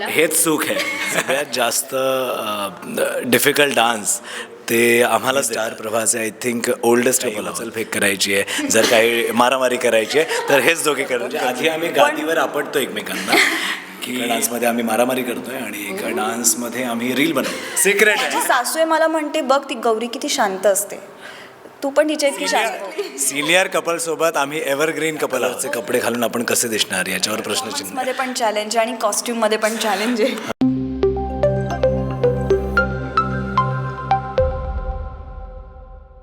हेच सुख आहे. सगळ्यात जास्त डिफिकल्ट डान्स ते आम्हाला स्टार प्रभाचे आय थिंक ओल्डेस्ट फेक करायची आहे. जर काही मारामारी करायची आहे तर हेच दोघे करायचे आधी आम्ही गादीवर आपटतो एकमेकांना. की डान्समध्ये आम्ही मारामारी करतोय आणि एका डान्समध्ये आम्ही रील बनवतो सिक्रेट सासूए मला म्हणते बघ ती गौरी किती शांत असते. तू पण तिच्या इतकी हो. सिनियर कपल सोबत आम्ही एव्हरग्रीन कपलचे कपडे घालून आपण कसे दिसणार याच्यावर प्रश्नचिन्हमध्ये पण चॅलेंज आहे आणि कॉस्ट्युममध्ये पण चॅलेंज आहे.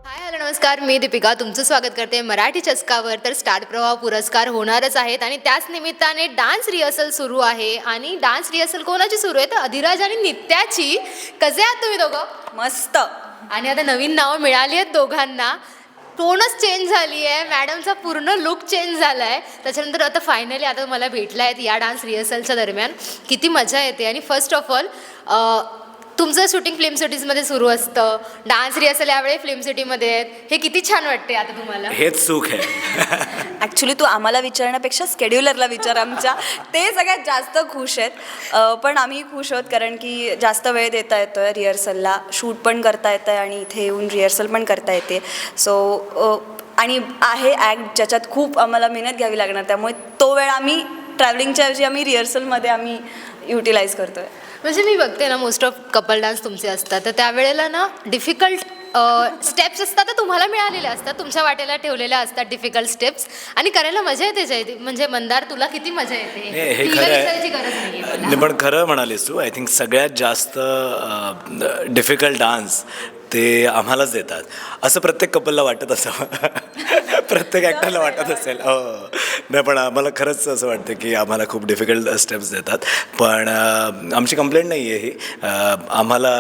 हाय हॅलो नमस्कार. मी दीपिका. तुमचं स्वागत करते मराठी चस्कावर. तर स्टार प्रवाह पुरस्कार होणारच आहेत आणि त्याच निमित्ताने डान्स रिहर्सल सुरू आहे. आणि डान्स रिहर्सल कोणाची सुरू आहे? तर अधिराज आणि नित्याची. कसे आहात तुम्ही दोघं? मस्त. आणि आता नवीन नावं मिळाली आहेत दोघांना. टोनच चेंज झाली आहे मॅडमचा पूर्ण लुक चेंज झाला आहे त्याच्यानंतर आता फायनली आता मला भेटला आहेत या डान्स रिहर्सलच्या दरम्यान. किती मजा येते. आणि फर्स्ट ऑफ ऑल तुमचं शूटिंग फिल्म सिटीजमध्ये सुरू असतं. डान्स रिहर्सल यावेळी फिल्म सिटीमध्ये आहेत. हे किती छान वाटते आता तुम्हाला. हेच सुख आहे. ॲक्च्युली तू आम्हाला विचारण्यापेक्षा स्केड्युलरला विचार आमच्या. ते सगळ्यात जास्त खुश आहेत. अ, पण आम्ही खुश आहोत कारण की जास्त वेळ देता येतो आहे रिहर्सलला शूट पण करता येतं आहे आणि इथे येऊन रिहर्सल पण करता येते. सो आणि आहे ॲक्ट ज्याच्यात खूप आम्हाला मेहनत घ्यावी लागणार. त्यामुळे तो वेळ आम्ही ट्रॅव्हलिंगच्या ऐवजी आम्ही रिहर्सलमध्ये आम्ही युटिलाइज करतो आहे म्हणजे मी बघते ना मोस्ट ऑफ कपल डान्स तुमचे असतात. तर त्यावेळेला ना डिफिकल्ट स्टेप्स असतात तर तुम्हाला मिळालेल्या असतात. तुमच्या वाटेला ठेवलेल्या असतात डिफिकल्ट स्टेप्स आणि करायला मजा येते जय म्हणजे मंदार तुला किती मजा येते? हे हे खरं आहे. नाही, पण खरं म्हणालीस तू. आय थिंक सगळ्यात जास्त डिफिकल्ट डान्स ते आम्हालाच देतात. असं प्रत्येक कपलला वाटत असावं. प्रत्येक ॲक्टरला वाटत असेल. हो. नाही पण आम्हाला खरंच असं वाटतं की आम्हाला खूप डिफिकल्ट स्टेप्स देतात. पण आमची कंप्लेंट नाही आहे ही. आम्हाला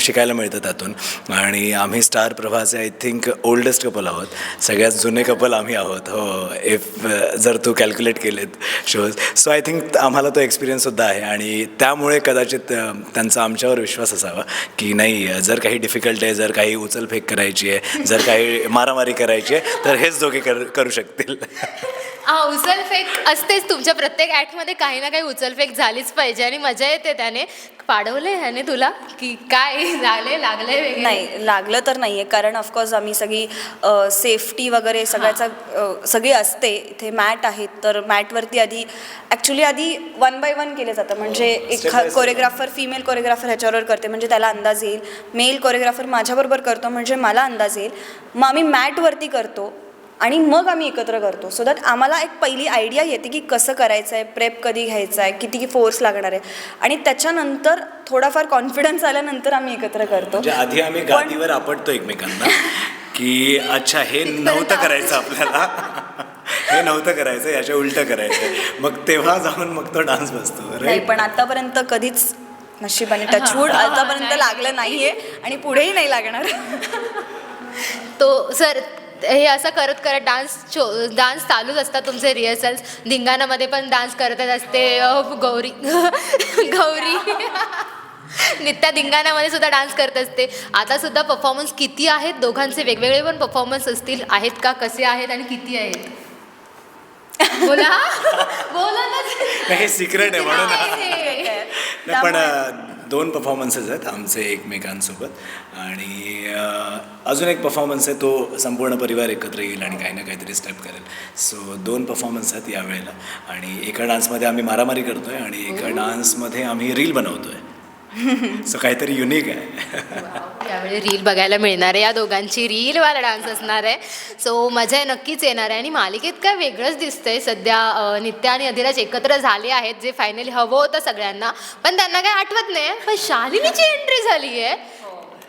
शिकायला मिळतं त्यातून. आणि आम्ही स्टार प्रभाचे आय थिंक ओल्डेस्ट कपल आहोत. सगळ्यात जुने कपल आम्ही आहोत. हो इफ जर तू कॅल्क्युलेट केलेत शोज सो आय थिंक आम्हाला तो एक्सपिरियन्ससुद्धा आहे. आणि त्यामुळे कदाचित त्यांचा आमच्यावर विश्वास असावा की नाही जर काही डिफिकल्ट आहे जर काही उचलफेक करायची आहे जर काही मारामारी करायची आहे तर हेच दोघे कर करू शकतील. हा उचलफेक असतेच. तुमच्या प्रत्येक ॲक्टमध्ये काही ना काही उचलफेक झालीच पाहिजे आणि मजा येते त्याने. पाडवले ह्याने तुला? की काय झाले लागले वगैरे? नाही लागलं तर नाही आहे कारण ऑफकोर्स आम्ही सगळी सेफ्टी वगैरे सगळ्याचा अ, सगळी असते. इथे मॅट आहेत. तर मॅटवरती आधी ॲक्च्युली आधी वन बाय वन केलं जातं. म्हणजे एक Step by step. Choreographer female choreographer ह्याच्यावर करते. म्हणजे त्याला अंदाज येईल. मेल कोरिओग्राफर माझ्याबरोबर करतो. म्हणजे मला अंदाज येईल. मग आम्ही मॅटवरती करतो. आणि मग आम्ही एकत्र करतो. सो दॅट आम्हाला एक पहिली आयडिया येते की कसं करायचं आहे प्रेप कधी घ्यायचं आहे किती फोर्स लागणार आहे. आणि त्याच्यानंतर थोडाफार कॉन्फिडन्स आल्यानंतर आम्ही एकत्र करतो. म्हणजे आधी आम्ही गादीवर आपटतो एकमेकांना की अच्छा हे नव्हतं करायचं आपल्याला. हे नव्हतं करायचं याच्या उलटं करायचं. मग तेव्हा जाऊन मग तो डान्स बसतो नाही पण आतापर्यंत कधीच नशिबाने टचवूड हा, आतापर्यंत. लागलं नाहीये आणि पुढेही नाही लागणार. तो सर हे असं करत करत डान्स शो डान्स चालूच असतात तुमचे रिहर्सल्स धिंगाणामध्ये पण डान्स करतच असते. गौरी. गौरी. नित्या धिंगाणामध्ये सुद्धा डान्स करत असते. आता सुद्धा परफॉर्मन्स किती आहेत? दोघांचे वेगवेगळे पण परफॉर्मन्स असतील. आहेत का? कसे आहेत आणि किती आहेत? बोला. बोला ना. हे सिक्रेट आहे म्हणून. पण दोन परफॉर्मन्सेस आहेत आमचे एकमेकांसोबत. आणि अजून एक परफॉर्मन्स आहे तो संपूर्ण परिवार एकत्र येईल आणि काही ना काहीतरी स्टेप करेल. सो दोन परफॉर्मन्स आहेत यावेळेला. आणि एका डान्समध्ये आम्ही मारामारी करतोय आणि एका डान्समध्ये आम्ही रील बनवतोय. सो काहीतरी युनिक आहे. यावेळी रील बघायला मिळणार आहे. या दोघांची रीलवाला डान्स असणार आहे. सो मजा नक्कीच येणार आहे. आणि मालिकेत काय वेगळंच दिसतंय. सध्या नित्या आणि अधिराज एकत्र झाले आहेत. जे फायनली हवं होतं सगळ्यांना. पण त्यांना काय आठवत नाही. पण शालिनीची एंट्री झाली आहे.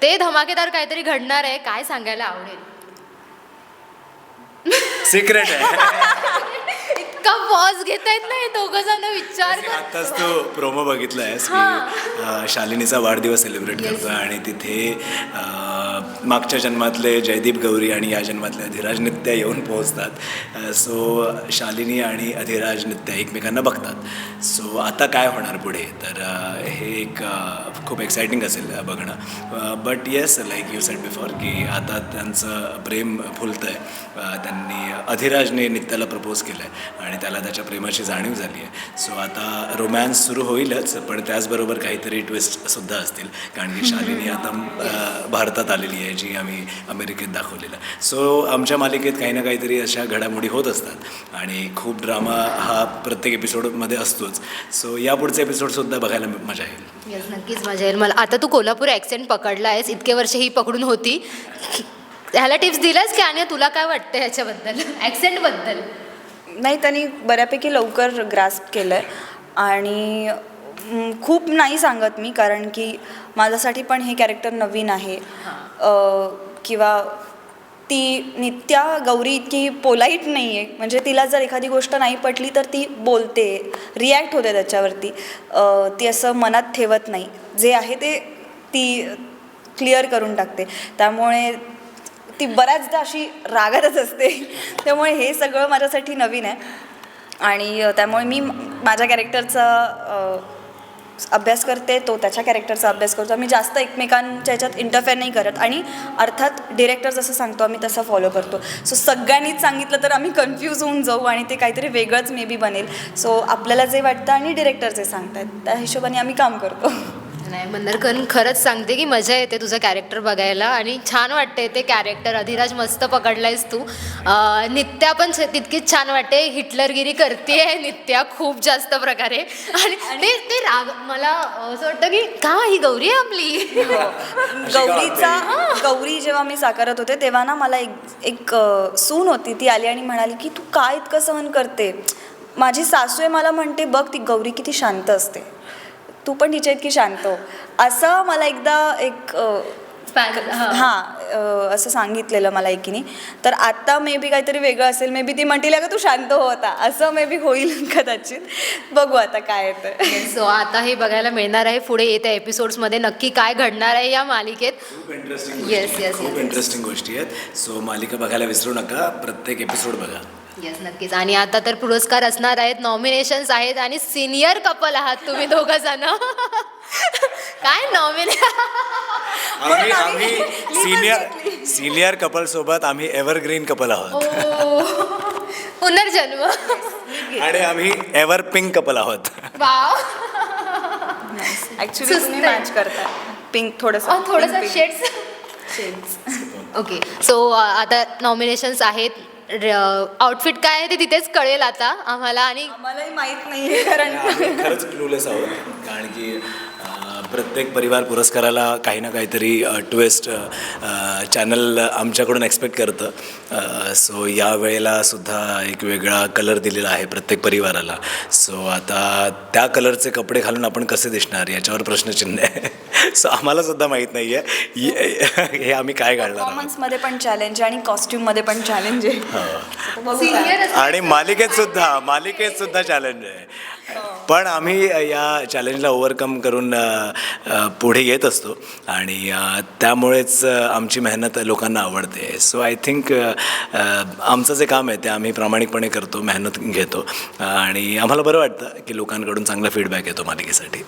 ते धमाकेदार काहीतरी घडणार आहे. काय सांगायला आवडेल? सिक्रेट आहे. इतका पॉज घेता येत नाही दोघं जण विचार आत्ताच तो प्रोमो बघितला आहेस की शालिनीचा वाढदिवस सेलिब्रेट करतो आणि तिथे मागच्या जन्मातले जयदीप गौरी आणि या जन्मातले अधिराज नित्य येऊन पोहोचतात. सो शालिनी आणि अधिराज नित्य एकमेकांना बघतात. सो आता काय होणार पुढे? तर हे एक खूप एक्सायटिंग असेल बघणं. But yes like you set before की आता त्यांचं प्रेम फुलतं आहे त्यांनी अधिराजने नित्याला प्रपोज केलं आहे आणि त्याला त्याच्या प्रेमाची जाणीव झाली आहे. सो आता रोमॅन्स सुरू होईलच पण त्याचबरोबर काहीतरी ट्विस्टसुद्धा असतील. कारण की शालिनी आता भारतात आलेली आहे जी आम्ही अमेरिकेत दाखवलेलं. आहे सो आमच्या मालिकेत काही ना काहीतरी अशा घडामोडी होत असतात. आणि खूप ड्रामा हा प्रत्येक एपिसोडमध्ये असतोच. सो यापुढचे एपिसोडसुद्धा बघायला मजा येईल. येस नक्कीच मजा येईल. मला आता तू कोल्हापूर ॲक्सेंट पकडला आहेस. इतके वर्ष ही पकडून होती. ह्याला टिप्स दिल्यास की आणि तुला काय वाटतं ह्याच्याबद्दल? ॲक्सेंटबद्दल नाही त्यांनी बऱ्यापैकी लवकर ग्रास्प केलं आहे आणि खूप नाही सांगत मी कारण की माझ्यासाठी पण हे कॅरेक्टर नवीन आहे. किंवा ती नित्या गौरी इतकी पोलाईट नाही आहे म्हणजे तिला जर एखादी गोष्ट नाही पटली तर ती बोलते रिॲक्ट होते त्याच्यावरती. ती असं मनात ठेवत नाही. जे आहे ते ती क्लिअर करून टाकते. त्यामुळे ती बऱ्याचदा अशी रागातच असते. त्यामुळे हे सगळं माझ्यासाठी नवीन आहे. आणि त्यामुळे मी माझ्या कॅरेक्टरचा अभ्यास करते तो त्याच्या कॅरेक्टरचा अभ्यास करतो. आम्ही जास्त एकमेकांच्या ह्याच्यात इंटरफेअर नाही करत. आणि अर्थात डिरेक्टर जसं सांगतो आम्ही तसं फॉलो करतो. सो सगळ्यांनीच सांगितलं तर आम्ही कन्फ्यूज होऊन जाऊ आणि ते काहीतरी वेगळंच मे बी बनेल. सो आपल्याला जे वाटतं आणि डिरेक्टर जे सांगतात त्या हिशोबाने आम्ही काम करतो. नाही. मंदरकन खरंच सांगते की मजा येते तुझं कॅरेक्टर बघायला आणि छान वाटते ते कॅरेक्टर अधिराज मस्त पकडलायस तू. नित्या पण तितकीच छान वाटते. हिटलरगिरी करते नित्या खूप जास्त प्रकारे. आणि ते ते राग मला असं वाटतं की का ही गौरी आहे आपली गौरीचा गौरी जेव्हा मी साकारत होते तेव्हा ना मला एक एक सून होती. ती आली आणि म्हणाली की तू काय इतकं सहन करते? माझी सासू आहे मला म्हणते बघ ती गौरी किती शांत असते. तू पण तिच्या इतकी शांत हो. असं मला एकदा एक हा. हां असं सांगितलेलं मला एकीने. तर आता मे बी काहीतरी वेगळं असेल मे बी ती म्हणतील का तू शांत हो आता. असं मे बी होईल कदाचित. बघू आता काय येतं. सो आता हे बघायला मिळणार आहे. पुढे येत्या एपिसोड्समध्ये नक्की काय घडणार आहे या मालिकेत. खूप इंटरेस्टिंग Yes, yes, खूप. इंटरेस्टिंग गोष्टी आहेत. सो मालिका बघायला विसरू नका. प्रत्येक एपिसोड बघा. येस नक्कीच. आणि आता तर पुरस्कार असणार आहेत नॉमिनेशन्स आहेत आणि सिनियर कपल आहात तुम्ही दोघं जण. काय नॉमिने आम्ही आम्ही सिनियर सिनियर कपल सोबत आम्ही एव्हरग्रीन कपल आहोत. पुनर्जन्म. आणि आम्ही एव्हर पिंक कपल आहोत. वाव. तुम्ही आहे. मॅच करता. पिंक थोडंसं. थोडंसं. शेड्स. ओके सो आता नॉमिनेशन्स आहेत. आउटफिट काय आहे ते तिथेच कळेल आता आम्हाला आणि आम्हालाही माहीत नाहीये कारण आम्ही खरंच क्लूलेस आहोत. कारण की अं, प्रत्येक परिवार पुरस्काराला काही ना काहीतरी ट्विस्ट चॅनल आमच्याकडून एक्सपेक्ट करतं. सो या वेळेला सुद्धा एक वेगळा कलर दिलेला आहे प्रत्येक परिवाराला. सो आता त्या कलरचे कपडे घालून आपण कसे दिसणार? याच्यावर प्रश्नचिन्ह आहे. सो आम्हाला सुद्धा माहीत नाही आहे हे आम्ही काय घालणार आहोत? परफॉर्मन्समध्ये पण चॅलेंज आहे आणि कॉस्ट्युममध्ये पण चॅलेंज आहे. आणि मालिकेत सुद्धा मालिकेत सुद्धा चॅलेंज आहे. पण आम्ही या चॅलेंजला ओव्हरकम करून पुढे येत असतो. आणि त्यामुळेच आमची मेहनत लोकांना आवडते. सो आय थिंक आमचं जे काम आहे ते आम्ही प्रामाणिकपणे करतो मेहनत घेतो. आणि आम्हाला बरं वाटतं की लोकांकडून चांगला फीडबॅक येतो मालिकेसाठी.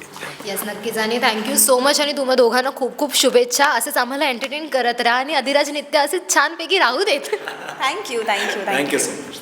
येस नक्कीच. आणि थँक्यू सो मच आणि तुम्हा दोघांना खूप खूप शुभेच्छा. असंच आम्हाला एंटरटेन करत राहा आणि अधिराज नित्य असे छानपैकी राहू देत. Thank you thank you thank you thank you so much